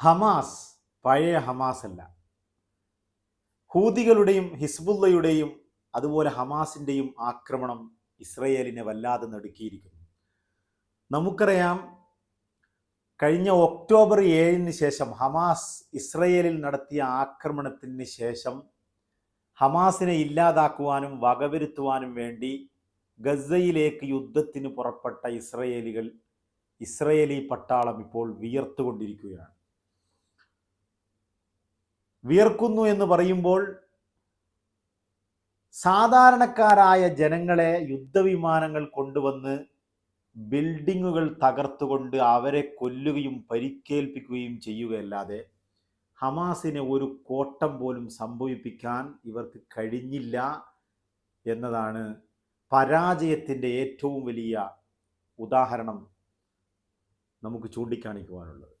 Hamas പഴയ Hamas അല്ല. ഹൂതികളുടെയും ഹിസ്ബുല്ലയുടെയും അതുപോലെ ഹമാസിന്റെയും ആക്രമണം ഇസ്രയേലിനെ വല്ലാതെ നടുക്കിയിരിക്കുന്നു. നമുക്കറിയാം കഴിഞ്ഞ ഒക്ടോബർ ഏഴിന് ശേഷം ഹമാസ് ഇസ്രയേലിൽ നടത്തിയ ആക്രമണത്തിന് ശേഷം ഹമാസിനെ ഇല്ലാതാക്കുവാനും വകവരുത്തുവാനും വേണ്ടി ഗസയിലേക്ക് യുദ്ധത്തിന് പുറപ്പെട്ട ഇസ്രയേലികൾ ഇസ്രയേലി പട്ടാളം ഇപ്പോൾ വിയർത്തുകൊണ്ടിരിക്കുകയാണ്. വിയർക്കുന്നു എന്ന് പറയുമ്പോൾ സാധാരണക്കാരായ ജനങ്ങളെ യുദ്ധവിമാനങ്ങൾ കൊണ്ടുവന്ന് ബിൽഡിങ്ങുകൾ തകർത്തുകൊണ്ട് അവരെ കൊല്ലുകയും പരിക്കേൽപ്പിക്കുകയും ചെയ്യുകയല്ലാതെ ഹമാസിനെ ഒരു കോട്ടം പോലും സംഭവിപ്പിക്കാൻ ഇവർക്ക് കഴിഞ്ഞില്ല എന്നതാണ് പരാജയത്തിന്റെ ഏറ്റവും വലിയ ഉദാഹരണം നമുക്ക് ചൂണ്ടിക്കാണിക്കുവാനുള്ളത്.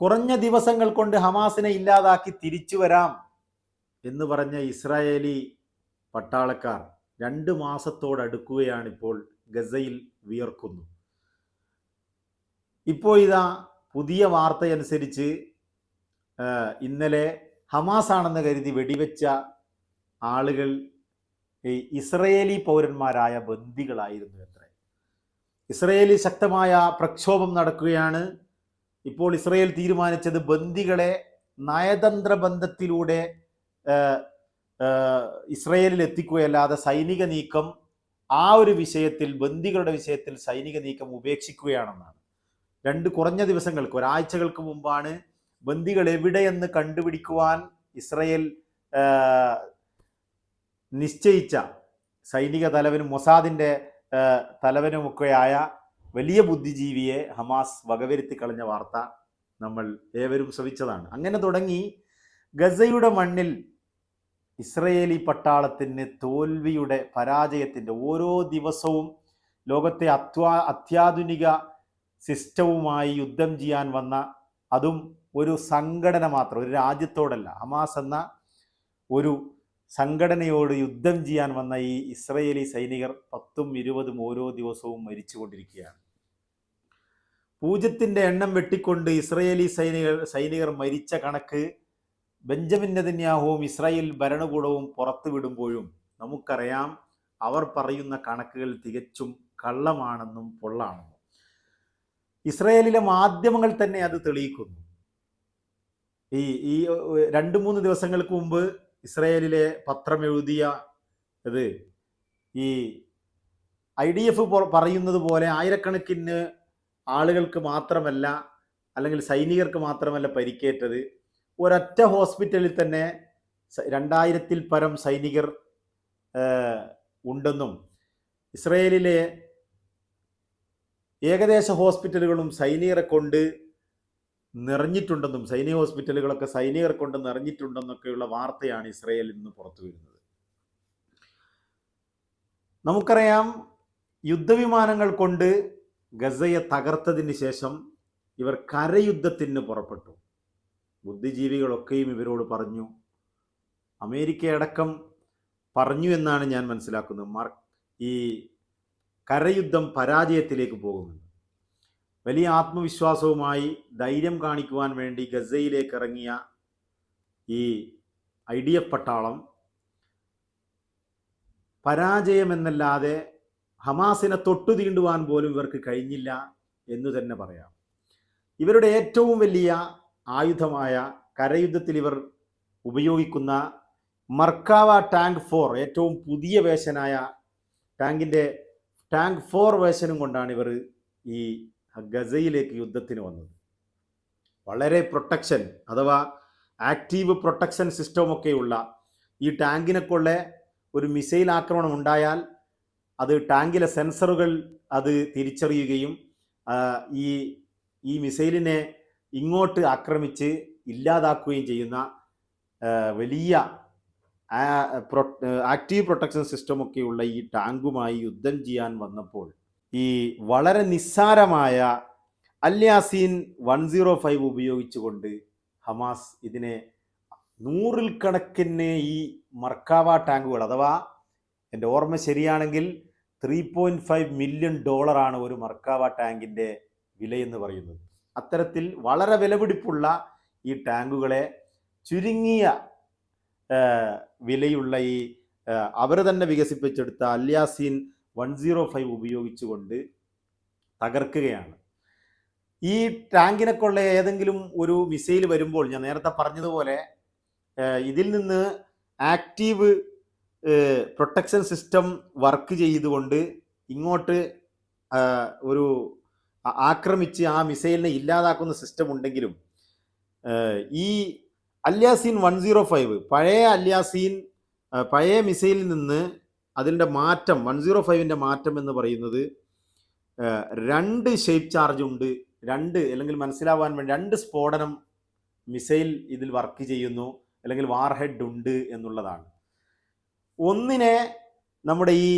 കുറഞ്ഞ ദിവസങ്ങൾ കൊണ്ട് ഹമാസിനെ ഇല്ലാതാക്കി തിരിച്ചു വരാം എന്ന് പറഞ്ഞ ഇസ്രായേലി പട്ടാളക്കാർ രണ്ട് മാസത്തോടടുക്കുകയാണ് ഇപ്പോൾ ഗസയിൽ വിയർക്കുന്നു. ഇപ്പോൾ ഇതാ പുതിയ വാർത്തയനുസരിച്ച് ഇന്നലെ ഹമാസ് ആണെന്ന് കരുതി വെടിവെച്ച ആളുകൾ ഇസ്രയേലി പൗരന്മാരായ ബന്ദികളായിരുന്നു അത്ര ഇസ്രയേലി ശക്തമായ പ്രക്ഷോഭം നടക്കുകയാണ്. ഇപ്പോൾ ഇസ്രയേൽ തീരുമാനിച്ചത് ബന്ദികളെ നയതന്ത്ര ബന്ധത്തിലൂടെ ഇസ്രയേലിൽ എത്തിക്കുകയല്ലാതെ സൈനിക നീക്കം ആ ഒരു വിഷയത്തിൽ ബന്ദികളുടെ വിഷയത്തിൽ സൈനിക നീക്കം ഉപേക്ഷിക്കുകയാണെന്നാണ്. രണ്ട് കുറഞ്ഞ ദിവസങ്ങൾക്ക് ഒരാഴ്ചകൾക്ക് മുമ്പാണ് ബന്ദികൾ എവിടെയെന്ന് കണ്ടുപിടിക്കുവാൻ ഇസ്രയേൽ നിശ്ചയിച്ച സൈനിക തലവനും മൊസാദിന്റെ തലവനുമൊക്കെയായ വലിയ ബുദ്ധിജീവിയെ ഹമാസ് വകവരുത്തി കളഞ്ഞ വാർത്ത നമ്മൾ ഏവരും ശ്രവിച്ചതാണ്. അങ്ങനെ തുടങ്ങി ഗസയുടെ മണ്ണിൽ ഇസ്രയേലി പട്ടാളത്തിന് തോൽവിയുടെ പരാജയത്തിന്റെ ഓരോ ദിവസവും ലോകത്തെ അത്വാ അത്യാധുനിക സിസ്റ്റവുമായി യുദ്ധം ചെയ്യാൻ വന്ന അതും ഒരു സംഘടന മാത്രം ഒരു രാജ്യത്തോടല്ല. ഹമാസ് എന്ന ഒരു സംഘടനയോട് യുദ്ധം ചെയ്യാൻ വന്ന ഈ ഇസ്രയേലി സൈനികർ പത്തും ഇരുപതും ഓരോ ദിവസവും മരിച്ചുകൊണ്ടിരിക്കുകയാണ്. പൂജ്യത്തിന്റെ എണ്ണം വെട്ടിക്കൊണ്ട് ഇസ്രയേലി സൈനികർ സൈനികർ മരിച്ച കണക്ക് ബെഞ്ചമിൻ നെതന്യാഹുവും ഇസ്രായേൽ ഭരണകൂടവും പുറത്തു വിടുമ്പോഴും നമുക്കറിയാം അവർ പറയുന്ന കണക്കുകൾ തികച്ചും കള്ളമാണെന്നും പൊള്ളാണെന്നും. ഇസ്രയേലിലെ മാധ്യമങ്ങൾ തന്നെ അത് തെളിയിക്കുന്നു. ഈ ഈ രണ്ട് മൂന്ന് ദിവസങ്ങൾക്ക് മുമ്പ് ഇസ്രയേലിലെ പത്രം എഴുതിയ ഇത് ഈ ഐ ഡി എഫ് പറയുന്നത് പോലെ ആയിരക്കണക്കിന് ആളുകൾക്ക് മാത്രമല്ല അല്ലെങ്കിൽ സൈനികർക്ക് മാത്രമല്ല പരിക്കേറ്റത്. ഒരൊറ്റ ഹോസ്പിറ്റലിൽ തന്നെ രണ്ടായിരത്തിൽ പരം സൈനികർ ഉണ്ടെന്നും ഇസ്രയേലിലെ ഏകദേശ ഹോസ്പിറ്റലുകളും സൈനികരെ കൊണ്ട് നിറഞ്ഞിട്ടുണ്ടെന്നും സൈനിക ഹോസ്പിറ്റലുകളൊക്കെ സൈനികരെ കൊണ്ട് നിറഞ്ഞിട്ടുണ്ടെന്നൊക്കെയുള്ള വാർത്തയാണ് ഇസ്രയേലിൽ നിന്ന് പുറത്തു വരുന്നത്. നമുക്കറിയാം യുദ്ധവിമാനങ്ങൾ കൊണ്ട് ഗസയെ തകർത്തതിന് ശേഷം ഇവർ കരയുദ്ധത്തിന് പുറപ്പെട്ടു. ബുദ്ധിജീവികളൊക്കെയും ഇവരോട് പറഞ്ഞു അമേരിക്കയടക്കം പറഞ്ഞു എന്നാണ് ഞാൻ മനസ്സിലാക്കുന്നത്. മാർ ഈ കരയുദ്ധം പരാജയത്തിലേക്ക് പോകുമെന്ന് വലിയ ആത്മവിശ്വാസവുമായി ധൈര്യം കാണിക്കുവാൻ വേണ്ടി ഗസയിലേക്ക് ഇറങ്ങിയ ഈ ഐ ഡി എഫ് പട്ടാളം പരാജയമെന്നല്ലാതെ ഹമാസിനെ തൊട്ടു തീണ്ടുവാൻ പോലും ഇവർക്ക് കഴിഞ്ഞില്ല എന്ന് തന്നെ പറയാം. ഇവരുടെ ഏറ്റവും വലിയ ആയുധമായ കരയുദ്ധത്തിൽ ഇവർ ഉപയോഗിക്കുന്ന മർക്കാവ ടാങ്ക് ഫോർ ഏറ്റവും പുതിയ വേഷനായ ടാങ്കിന്റെ ടാങ്ക് ഫോർ വേഷനും കൊണ്ടാണ് ഇവർ ഈ ഗസയിലേക്ക് യുദ്ധത്തിന് വന്നത്. വളരെ പ്രൊട്ടക്ഷൻ അഥവാ ആക്റ്റീവ് പ്രൊട്ടക്ഷൻ സിസ്റ്റമൊക്കെയുള്ള ഈ ടാങ്കിനൊക്കെയുള്ള ഒരു മിസൈൽ ആക്രമണം ഉണ്ടായാൽ അത് ടാങ്കിലെ സെൻസറുകൾ അത് തിരിച്ചറിയുകയും ഈ ഈ മിസൈലിനെ ഇങ്ങോട്ട് ആക്രമിച്ച് ഇല്ലാതാക്കുകയും ചെയ്യുന്ന വലിയ ആക്റ്റീവ് പ്രൊട്ടക്ഷൻ സിസ്റ്റമൊക്കെയുള്ള ഈ ടാങ്കുമായി യുദ്ധം ചെയ്യാൻ വന്നപ്പോൾ ഈ വളരെ നിസ്സാരമായ Al Yassin one zero five ഉപയോഗിച്ചുകൊണ്ട് ഹമാസ് ഇതിനെ നൂറിൽ കണക്കിന് ഈ മർക്കാവ ടാങ്കുകൾ അഥവാ എന്റെ ഓർമ്മ ശരിയാണെങ്കിൽ ത്രീ പോയിന്റ് ഫൈവ് മില്യൺ ഡോളറാണ് ഒരു മർക്കാവ ടാങ്കിന്റെ വിലയെന്ന് പറയുന്നത്. അത്തരത്തിൽ വളരെ വിലപിടിപ്പുള്ള ഈ ടാങ്കുകളെ ചുരുങ്ങിയ വിലയുള്ള ഈ അവർ തന്നെ വികസിപ്പിച്ചെടുത്ത അല്യാസീൻ വൺ സീറോ ഫൈവ് ഉപയോഗിച്ചുകൊണ്ട് തകർക്കുകയാണ്. ഈ ടാങ്കിനൊക്കെയുള്ള ഏതെങ്കിലും ഒരു മിസൈൽ വരുമ്പോൾ ഞാൻ നേരത്തെ പറഞ്ഞതുപോലെ ഇതിൽ നിന്ന് ആക്റ്റീവ് പ്രൊട്ടക്ഷൻ സിസ്റ്റം വർക്ക് ചെയ്തുകൊണ്ട് ഇങ്ങോട്ട് ഒരു ആക്രമിച്ച് ആ മിസൈലിനെ ഇല്ലാതാക്കുന്ന സിസ്റ്റം ഉണ്ടെങ്കിലും ഈ അല്യാസീൻ വൺ സീറോ ഫൈവ് പഴയ അല്യാസീൻ പഴയ മിസൈലിൽ നിന്ന് അതിന്റെ മാറ്റം വൺ സീറോ ഫൈവിന്റെ മാറ്റം എന്ന് പറയുന്നത് രണ്ട് ഷേപ്പ് ചാർജ് ഉണ്ട് രണ്ട് അല്ലെങ്കിൽ മനസ്സിലാവാൻ വേണ്ടി രണ്ട് സ്ഫോടനം മിസൈൽ ഇതിൽ വർക്ക് ചെയ്യുന്നു അല്ലെങ്കിൽ വാർ ഹെഡ് ഉണ്ട് എന്നുള്ളതാണ്. ഒന്നിനെ നമ്മുടെ ഈ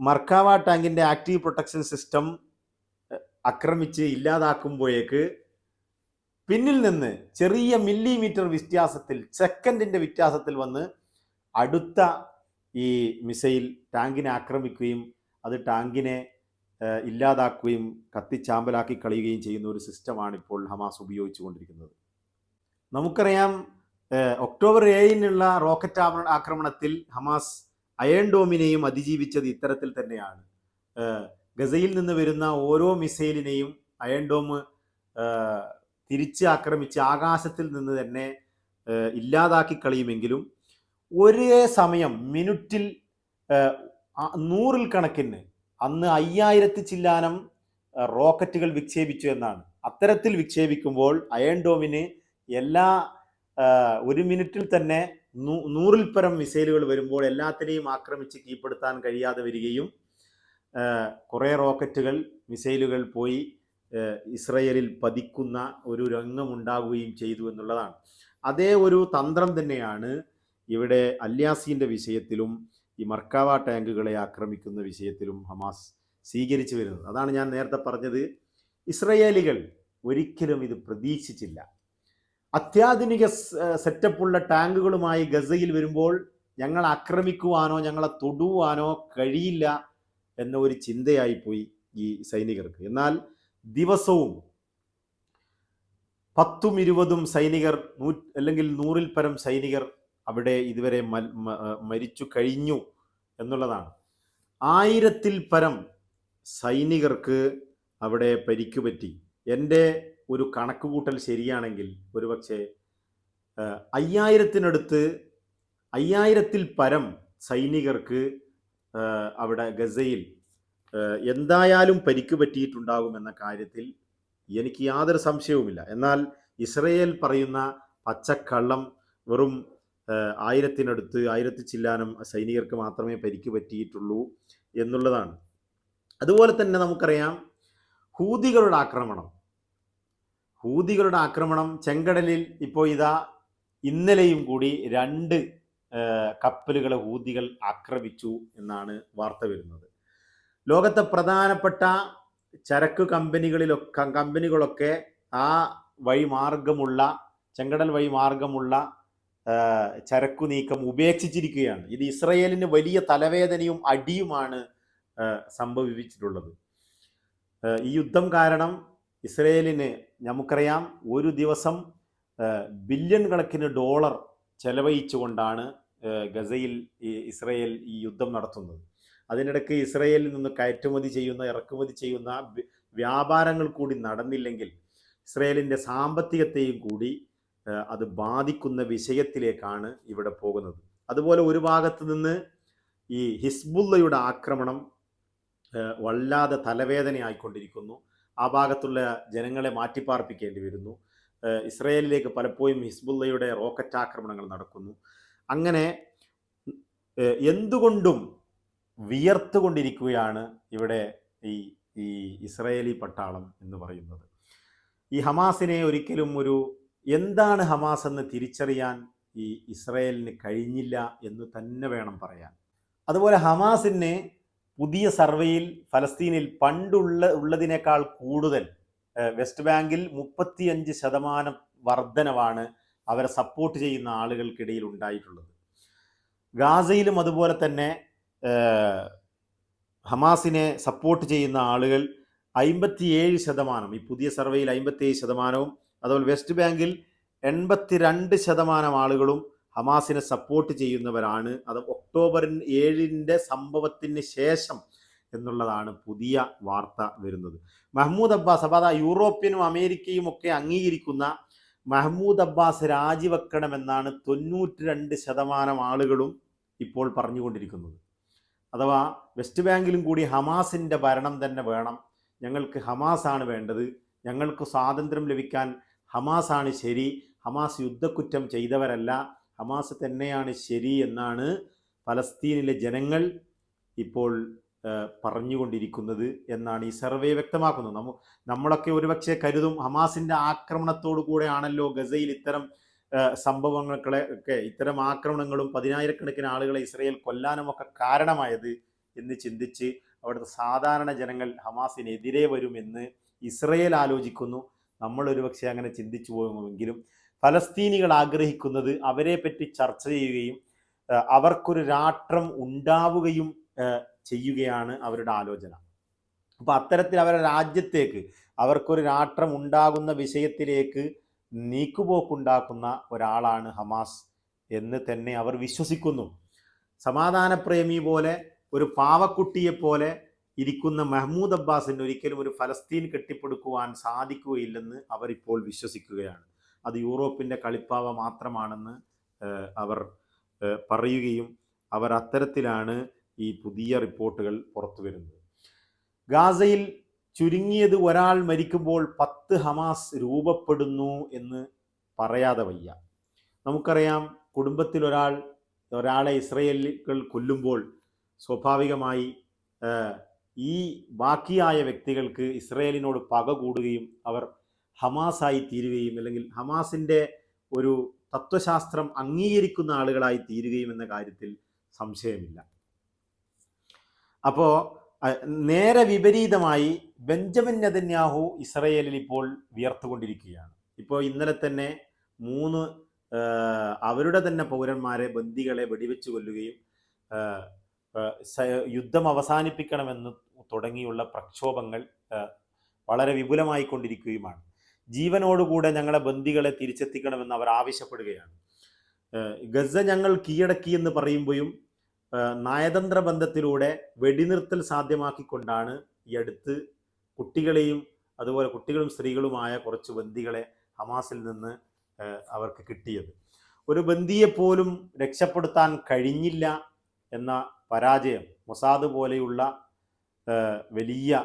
മർക്കാവ ടാങ്കിന്റെ ആക്റ്റീവ് പ്രൊട്ടക്ഷൻ സിസ്റ്റം ആക്രമിച്ച് ഇല്ലാതാക്കുമ്പോഴേക്ക് പിന്നിൽ നിന്ന് ചെറിയ മില്ലിമീറ്റർ വ്യത്യാസത്തിൽ സെക്കൻഡിന്റെ വ്യത്യാസത്തിൽ വന്ന് അടുത്ത ഈ മിസൈൽ ടാങ്കിനെ ആക്രമിക്കുകയും അത് ടാങ്കിനെ ഇല്ലാതാക്കുകയും കത്തിച്ചാമ്പലാക്കി കളയുകയും ചെയ്യുന്ന ഒരു സിസ്റ്റമാണ് ഇപ്പോൾ ഹമാസ് ഉപയോഗിച്ചുകൊണ്ടിരിക്കുന്നത്. നമുക്കറിയാം ഒക്ടോബർ ഏഴിനുള്ള റോക്കറ്റ് ആക്രമണത്തിൽ ഹമാസ് അയൺ ഡോമിനെയും അതിജീവിച്ചത് ഇത്തരത്തിൽ തന്നെയാണ്. ഗസയിൽ നിന്ന് വരുന്ന ഓരോ മിസൈലിനെയും അയൺ ഡോം തിരിച്ച് ആക്രമിച്ച് ആകാശത്തിൽ നിന്ന് തന്നെ ഇല്ലാതാക്കി കളയുമെങ്കിലും ഒരേ സമയം മിനിറ്റിൽ നൂറിൽ കണക്കിന് അന്ന് അയ്യായിരത്തി ചില്ലാനം റോക്കറ്റുകൾ വിക്ഷേപിച്ചു എന്നാണ്. അത്തരത്തിൽ വിക്ഷേപിക്കുമ്പോൾ അയൺ ഡോമിന് എല്ലാ ഒരു മിനിറ്റിൽ തന്നെ നൂറിൽ പരം മിസൈലുകൾ വരുമ്പോൾ എല്ലാത്തിനെയും ആക്രമിച്ച് കീഴ്പ്പെടുത്താൻ കഴിയാതെ വരികയും കുറേ റോക്കറ്റുകൾ മിസൈലുകൾ പോയി ഇസ്രയേലിൽ പതിക്കുന്ന ഒരു രംഗമുണ്ടാകുകയും ചെയ്തു എന്നുള്ളതാണ്. അതേ ഒരു തന്ത്രം തന്നെയാണ് ഇവിടെ അല്യാസിന്റെ വിഷയത്തിലും ഈ മർക്കാവ ടാങ്കുകളെ ആക്രമിക്കുന്ന വിഷയത്തിലും ഹമാസ് സ്വീകരിച്ചു വരുന്നത്. അതാണ് ഞാൻ നേരത്തെ പറഞ്ഞത്. ഇസ്രയേലികൾ ഒരിക്കലും ഇത് പ്രതീക്ഷിച്ചില്ല. അത്യാധുനിക സെറ്റപ്പുള്ള ടാങ്കുകളുമായി ഗസയിൽ വരുമ്പോൾ ഞങ്ങൾ ആക്രമിക്കുവാനോ ഞങ്ങളെ തൊടുവാനോ കഴിയില്ല എന്ന ഒരു ചിന്തയായിപ്പോയി ഈ സൈനികർക്ക്. എന്നാൽ ദിവസവും പത്തും ഇരുപതും സൈനികർ നൂ അല്ലെങ്കിൽ നൂറിൽ പരം സൈനികർ അവിടെ ഇതുവരെ മരിച്ചു കഴിഞ്ഞു എന്നുള്ളതാണ്. ആയിരത്തിൽ പരം സൈനികർക്ക് അവിടെ പരിക്കുപറ്റി എന്റെ ഒരു കണക്കുകൂട്ടൽ ശരിയാണെങ്കിൽ ഒരുപക്ഷെ അയ്യായിരത്തിനടുത്ത് അയ്യായിരത്തിൽ പരം സൈനികർക്ക് അവിടെ ഗസയിൽ എന്തായാലും പരിക്ക് പറ്റിയിട്ടുണ്ടാകുമെന്ന കാര്യത്തിൽ എനിക്ക് യാതൊരു സംശയവുമില്ല. എന്നാൽ ഇസ്രയേൽ പറയുന്ന പച്ചക്കള്ളം വെറും ആയിരത്തിനടുത്ത് ആയിരത്തി ചില്ലാനം സൈനികർക്ക് മാത്രമേ പരിക്ക് പറ്റിയിട്ടുള്ളൂ എന്നുള്ളതാണ്. അതുപോലെ തന്നെ നമുക്കറിയാം ഹൂതികളുടെ ആക്രമണം. ഹൂതികളുടെ ആക്രമണം ചെങ്കടലിൽ ഇപ്പോൾ ഇതാ ഇന്നലെയും കൂടി രണ്ട് കപ്പലുകളെ ഹൂതികൾ ആക്രമിച്ചു എന്നാണ് വാർത്ത വരുന്നത്. ലോകത്തെ പ്രധാനപ്പെട്ട ചരക്ക് കമ്പനികളിലൊക്കെ കമ്പനികളൊക്കെ ആ വഴി മാർഗമുള്ള ചെങ്കടൽ വഴി മാർഗമുള്ള ചരക്കു നീക്കം ഉപേക്ഷിച്ചിരിക്കുകയാണ്. ഇത് ഇസ്രയേലിന് വലിയ തലവേദനയും അടിയുമാണ് സംഭവിച്ചിട്ടുള്ളത് ഈ യുദ്ധം കാരണം ഇസ്രയേലിന് നമുക്കറിയാം ഒരു ദിവസം ബില്യൺ കണക്കിന് ഡോളർ ചെലവഴിച്ചുകൊണ്ടാണ് ഗസയിൽ ഇസ്രയേൽ ഈ യുദ്ധം നടത്തുന്നത്. അതിനിടയ്ക്ക് ഇസ്രയേലിൽ നിന്ന് കയറ്റുമതി ചെയ്യുന്ന ഇറക്കുമതി ചെയ്യുന്ന വ്യാപാരങ്ങൾ കൂടി നടന്നില്ലെങ്കിൽ ഇസ്രയേലിന്റെ സാമ്പത്തികത്തെയും കൂടി അത് ബാധിക്കുന്ന വിഷയത്തിലേക്കാണ് ഇവിടെ പോകുന്നത്. അതുപോലെ ഒരു ഭാഗത്ത് നിന്ന് ഈ ഹിസ്ബുള്ളയുടെ ആക്രമണം വല്ലാതെ തലവേദനയായിക്കൊണ്ടിരിക്കുന്നു. ആ ഭാഗത്തുള്ള ജനങ്ങളെ മാറ്റിപ്പാർപ്പിക്കേണ്ടി വരുന്നു. ഇസ്രയേലിലേക്ക് പലപ്പോഴും ഹിസ്ബുള്ളയുടെ റോക്കറ്റ് ആക്രമണങ്ങൾ നടക്കുന്നു. അങ്ങനെ എന്തുകൊണ്ടും വിയർത്തുകൊണ്ടിരിക്കുകയാണ് ഇവിടെ ഈ ഈ ഇസ്രയേലി പട്ടാളം എന്ന് പറയുന്നത്. ഈ ഹമാസിനെ ഒരിക്കലും ഒരു എന്താണ് ഹമാസ് എന്ന് തിരിച്ചറിയാൻ ഈ ഇസ്രയേലിന് കഴിഞ്ഞില്ല എന്ന് തന്നെ വേണം പറയാൻ. അതുപോലെ ഹമാസിന് പുതിയ സർവേയിൽ ഫലസ്തീനിൽ പണ്ടുള്ള ഉള്ളതിനേക്കാൾ കൂടുതൽ വെസ്റ്റ് ബാങ്കിൽ മുപ്പത്തിയഞ്ച് ശതമാനം വർധനവാണ് അവരെ സപ്പോർട്ട് ചെയ്യുന്ന ആളുകൾക്കിടയിൽ ഉണ്ടായിട്ടുള്ളത്. ഗാസയിലും അതുപോലെ തന്നെ ഹമാസിനെ സപ്പോർട്ട് ചെയ്യുന്ന ആളുകൾ അമ്പത്തിയേഴ് ശതമാനം ഈ പുതിയ സർവേയിൽ അമ്പത്തിയേഴ് ശതമാനവും അതുപോലെ വെസ്റ്റ് ബാങ്കിൽ എൺപത്തിരണ്ട് ശതമാനം ആളുകളും ഹമാസിനെ സപ്പോർട്ട് ചെയ്യുന്നവരാണ്. അത് ഒക്ടോബർ ഏഴിന്റെ സംഭവത്തിന് ശേഷം എന്നുള്ളതാണ് പുതിയ വാർത്ത വരുന്നത്. മഹ്മൂദ് അബ്ബാസ് അപ്പോൾ അതാ യൂറോപ്യനും അമേരിക്കയും ഒക്കെ അംഗീകരിക്കുന്ന മഹ്മൂദ് അബ്ബാസ് രാജിവെക്കണമെന്നാണ് തൊണ്ണൂറ്റി രണ്ട് ശതമാനം ആളുകളും ഇപ്പോൾ പറഞ്ഞുകൊണ്ടിരിക്കുന്നത്. അഥവാ വെസ്റ്റ് ബാങ്കിലും കൂടി ഹമാസിന്റെ ഭരണം തന്നെ വേണം. ഞങ്ങൾക്ക് ഹമാസാണ് വേണ്ടത്. ഞങ്ങൾക്ക് സ്വാതന്ത്ര്യം ലഭിക്കാൻ ഹമാസാണ് ശരി. ഹമാസ് യുദ്ധക്കുറ്റം ചെയ്തവരല്ല. ഹമാസ് തന്നെയാണ് ശരി എന്നാണ് ഫലസ്തീനിലെ ജനങ്ങൾ ഇപ്പോൾ പറഞ്ഞുകൊണ്ടിരിക്കുന്നത് എന്നാണ് ഈ സർവേ വ്യക്തമാക്കുന്നത്. നമ്മ നമ്മളൊക്കെ ഒരുപക്ഷെ കരുതും ഹമാസിന്റെ ആക്രമണത്തോടു കൂടെയാണല്ലോ ഗസയിൽ ഇത്തരം സംഭവങ്ങളെ ഒക്കെ ഇത്തരം ആക്രമണങ്ങളും പതിനായിരക്കണക്കിന് ആളുകളെ ഇസ്രയേൽ കൊല്ലാനും ഒക്കെ കാരണമായത് എന്ന് ചിന്തിച്ച് അവിടുത്തെ സാധാരണ ജനങ്ങൾ ഹമാസിനെതിരെ വരുമെന്ന് ഇസ്രയേൽ ആലോചിക്കുന്നു. നമ്മൾ ഒരുപക്ഷെ അങ്ങനെ ചിന്തിച്ചു പോകുമെങ്കിലും ഫലസ്തീനികൾ ആഗ്രഹിക്കുന്നത് അവരെ പറ്റി ചർച്ച ചെയ്യുകയും അവർക്കൊരു രാഷ്ട്രം ഉണ്ടാവുകയും ചെയ്യുകയാണ് അവരുടെ ആലോചന. അപ്പോൾ അത്തരത്തിൽ അവരുടെ രാജ്യത്തേക്ക് അവർക്കൊരു രാഷ്ട്രം ഉണ്ടാകുന്ന വിഷയത്തിലേക്ക് നീക്കുപോക്കുണ്ടാക്കുന്ന ഒരാളാണ് ഹമാസ് എന്ന് തന്നെ അവർ വിശ്വസിക്കുന്നു. സമാധാനപ്രേമി പോലെ ഒരു പാവക്കുട്ടിയെ പോലെ ഇരിക്കുന്ന മെഹ്മൂദ് അബ്ബാസിന് ഒരിക്കലും ഒരു ഫലസ്തീൻ കെട്ടിപ്പടുക്കുവാൻ സാധിക്കുകയില്ലെന്ന് അവരിപ്പോൾ വിശ്വസിക്കുകയാണ്. അത് യൂറോപ്പിന്റെ കളിപ്പാവ മാത്രമാണെന്ന് അവർ പറയുകയും അവർ അത്തരത്തിലാണ് ഈ പുതിയ റിപ്പോർട്ടുകൾ പുറത്തു വരുന്നത്. ഗാസയിൽ ചുരുങ്ങിയത് ഒരാൾ മരിക്കുമ്പോൾ പത്ത് ഹമാസ് രൂപപ്പെടുന്നു എന്ന് പറയാതെ വയ്യ. നമുക്കറിയാം കുടുംബത്തിൽ ഒരാൾ ഒരാളെ ഇസ്രയേലുകൾ കൊല്ലുമ്പോൾ സ്വാഭാവികമായി ഈ ബാക്കിയായ വ്യക്തികൾക്ക് ഇസ്രയേലിനോട് പക കൂടുകയും അവർ ഹമാസായി തീരുകയും അല്ലെങ്കിൽ ഹമാസിന്റെ ഒരു തത്വശാസ്ത്രം അംഗീകരിക്കുന്ന ആളുകളായി തീരുകയും എന്ന കാര്യത്തിൽ സംശയമില്ല. അപ്പോ നേരെ വിപരീതമായി ബെഞ്ചമിൻ നെതന്യാഹു ഇസ്രയേലിൽ ഇപ്പോൾ വിയർത്തുകൊണ്ടിരിക്കുകയാണ്. ഇപ്പോൾ ഇന്നലെ തന്നെ മൂന്ന് അവരുടെ തന്നെ പൗരന്മാരെ ബന്ദികളെ വെടിവെച്ച് കൊല്ലുകയും യുദ്ധം അവസാനിപ്പിക്കണമെന്ന് തുടങ്ങിയുള്ള പ്രക്ഷോഭങ്ങൾ വളരെ വിപുലമായി കൊണ്ടിരിക്കുകയുമാണ് ജീവനോടുകൂടെ ഞങ്ങളെ ബന്ദികളെ തിരിച്ചെത്തിക്കണമെന്ന് അവർ ആവശ്യപ്പെടുകയാണ്. ഗസ ഞങ്ങൾ കീഴടക്കി എന്ന് പറയുമ്പോഴും നയതന്ത്ര ബന്ധത്തിലൂടെ വെടിനിർത്തൽ സാധ്യമാക്കിക്കൊണ്ടാണ് ഈ അടുത്ത് കുട്ടികളെയും അതുപോലെ കുട്ടികളും സ്ത്രീകളുമായ കുറച്ച് ബന്ദികളെ ഹമാസിൽ നിന്ന് അവർക്ക് കിട്ടിയത്. ഒരു ബന്ദിയെപ്പോലും രക്ഷപ്പെടുത്താൻ കഴിഞ്ഞില്ല എന്ന പരാജയം മൊസാദ് പോലെയുള്ള വലിയ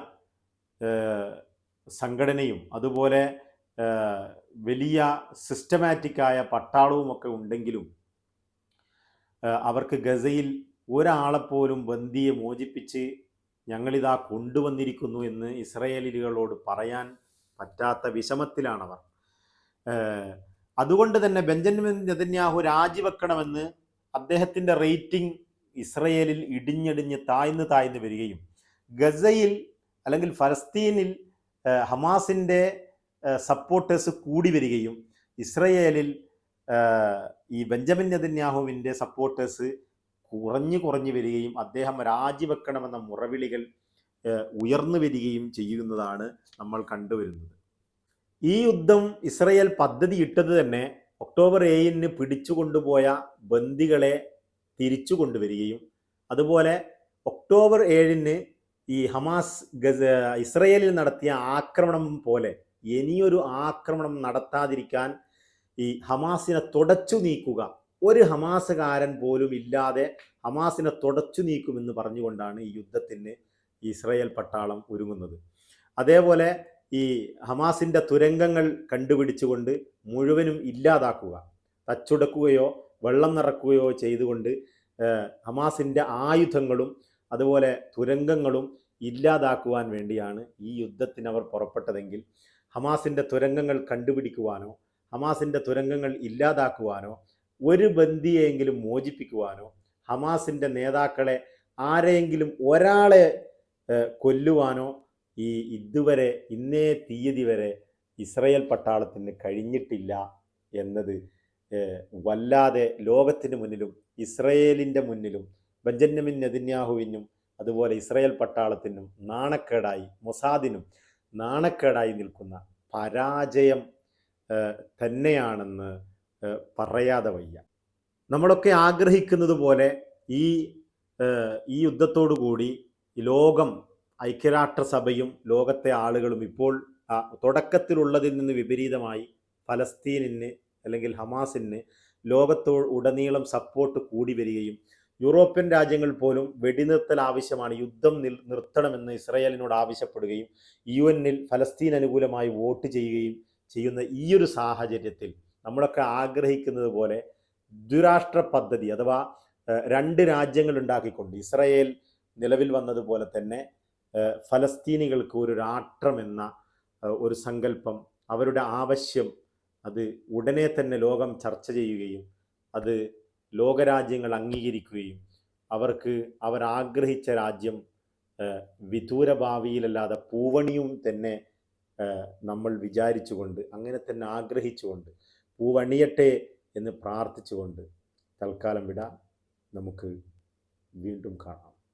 സംഘടനയും അതുപോലെ വലിയ സിസ്റ്റമാറ്റിക്കായ പട്ടാളവുമൊക്കെ ഉണ്ടെങ്കിലും അവർക്ക് ഗസയിൽ ഒരാളെപ്പോലും ബന്ദിയെ മോചിപ്പിച്ച് ഞങ്ങളിതാ കൊണ്ടുവന്നിരിക്കുന്നു എന്ന് ഇസ്രയേലികളോട് പറയാൻ പറ്റാത്ത വിഷമത്തിലാണവർ. അതുകൊണ്ട് തന്നെ ബെഞ്ചമിൻ നെതന്യാഹു രാജിവെക്കണമെന്ന് അദ്ദേഹത്തിന്റെ റേറ്റിംഗ് ഇസ്രയേലിൽ ഇടിഞ്ഞിടിഞ്ഞ് താഴ്ന്ന് താഴ്ന്ന് വരികയും ഗസയിൽ അല്ലെങ്കിൽ ഫലസ്തീനിൽ ഹമാസിന്റെ സപ്പോർട്ടേഴ്സ് കൂടി വരികയും ഇസ്രയേലിൽ ഈ ബെഞ്ചമിൻ നെതന്യാഹുവിന്റെ സപ്പോർട്ടേഴ്സ് കുറഞ്ഞു കുറഞ്ഞു വരികയും അദ്ദേഹം രാജിവെക്കണമെന്ന മുറവിളികൾ ഉയർന്നു വരികയും ചെയ്യുന്നതാണ് നമ്മൾ കണ്ടുവരുന്നത്. ഈ യുദ്ധം ഇസ്രയേൽ പദ്ധതി ഇട്ടത് തന്നെ ഒക്ടോബർ ഏഴിന് പിടിച്ചു കൊണ്ടുപോയ ബന്ദികളെ തിരിച്ചു കൊണ്ടുവരികയും അതുപോലെ ഒക്ടോബർ ഏഴിന് ഈ ഹമാസ് ഗസ ഇസ്രയേലിൽ നടത്തിയ ആക്രമണം പോലെ ഇനിയൊരു ആക്രമണം നടത്താതിരിക്കാൻ ഈ ഹമാസിനെ തുടച്ചു നീക്കുക. ഒരു ഹമാസുകാരൻ പോലും ഇല്ലാതെ ഹമാസിനെ തുടച്ചു നീക്കുമെന്ന് പറഞ്ഞുകൊണ്ടാണ് ഈ യുദ്ധത്തിന് ഇസ്രയേൽ പട്ടാളം ഒരുങ്ങുന്നത്. അതേപോലെ ഈ ഹമാസിന്റെ തുരങ്കങ്ങൾ കണ്ടുപിടിച്ചുകൊണ്ട് മുഴുവനും ഇല്ലാതാക്കുക. തച്ചുടക്കുകയോ വെള്ളം നിറക്കുകയോ ചെയ്തുകൊണ്ട് ഹമാസിന്റെ ആയുധങ്ങളും അതുപോലെ തുരങ്കങ്ങളും ഇല്ലാതാക്കുവാൻ വേണ്ടിയാണ് ഈ യുദ്ധത്തിന് അവർ പുറപ്പെട്ടതെങ്കിൽ ഹമാസിന്റെ തുരങ്കങ്ങൾ കണ്ടുപിടിക്കുവാനോ ഹമാസിന്റെ തുരങ്കങ്ങൾ ഇല്ലാതാക്കുവാനോ ഒരു ബന്ദിയെങ്കിലും മോചിപ്പിക്കുവാനോ ഹമാസിന്റെ നേതാക്കളെ ആരെയെങ്കിലും ഒരാളെ കൊല്ലുവാനോ ഈ ഇതുവരെ ഇന്നേ തീയതി വരെ ഇസ്രയേൽ പട്ടാളത്തിന് കഴിഞ്ഞിട്ടില്ല എന്നത് വല്ലാതെ ലോകത്തിന് മുന്നിലും ഇസ്രയേലിന്റെ മുന്നിലും ബെഞ്ചമിൻ നെതിന്യാഹുവിനും അതുപോലെ ഇസ്രയേൽ പട്ടാളത്തിനും നാണക്കേടായി മൊസാദിനും നാണക്കേടായി നിൽക്കുന്ന പരാജയം തന്നെയാണെന്ന് പറയാതെ വയ്യ. നമ്മളൊക്കെ ആഗ്രഹിക്കുന്നത് പോലെ ഈ ഈ യുദ്ധത്തോടു കൂടി ലോകം ഐക്യരാഷ്ട്രസഭയും ലോകത്തെ ആളുകളും ഇപ്പോൾ തുടക്കത്തിലുള്ളതിൽ നിന്ന് വിപരീതമായി ഫലസ്തീനിന് അല്ലെങ്കിൽ ഹമാസിന് ലോകത്തോ ഉടനീളം സപ്പോർട്ട് കൂടി വരികയും യൂറോപ്യൻ രാജ്യങ്ങൾ പോലും വെടിനിർത്തൽ ആവശ്യമാണ്. യുദ്ധം നിർത്തണമെന്ന് ഇസ്രയേലിനോട് ആവശ്യപ്പെടുകയും യു എന്നിൽ ഫലസ്തീൻ അനുകൂലമായി വോട്ട് ചെയ്യുകയും ചെയ്യുന്ന ഈ ഒരു സാഹചര്യത്തിൽ നമ്മളൊക്കെ ആഗ്രഹിക്കുന്നത് പോലെ ദ്വിരാഷ്ട്ര പദ്ധതി അഥവാ രണ്ട് രാജ്യങ്ങൾ ഉണ്ടാക്കിക്കൊണ്ട് ഇസ്രയേൽ നിലവിൽ വന്നതുപോലെ തന്നെ ഫലസ്തീനികൾക്ക് ഒരു രാഷ്ട്രം എന്ന ഒരു സങ്കല്പം അവരുടെ ആവശ്യം അത് ഉടനെ തന്നെ ലോകം ചർച്ച ചെയ്യുകയും അത് ലോകരാജ്യങ്ങൾ അംഗീകരിക്കുകയും അവർക്ക് അവർ ആഗ്രഹിച്ച രാജ്യം വിദൂര ഭാവിയിലല്ലാതെ പൂവണിയും തന്നെ നമ്മൾ വിചാരിച്ചുകൊണ്ട് അങ്ങനെ തന്നെ ആഗ്രഹിച്ചുകൊണ്ട് പൂവണിയട്ടെ എന്ന് പ്രാർത്ഥിച്ചുകൊണ്ട് തൽക്കാലം വിടാം. നമുക്ക് വീണ്ടും കാണാം.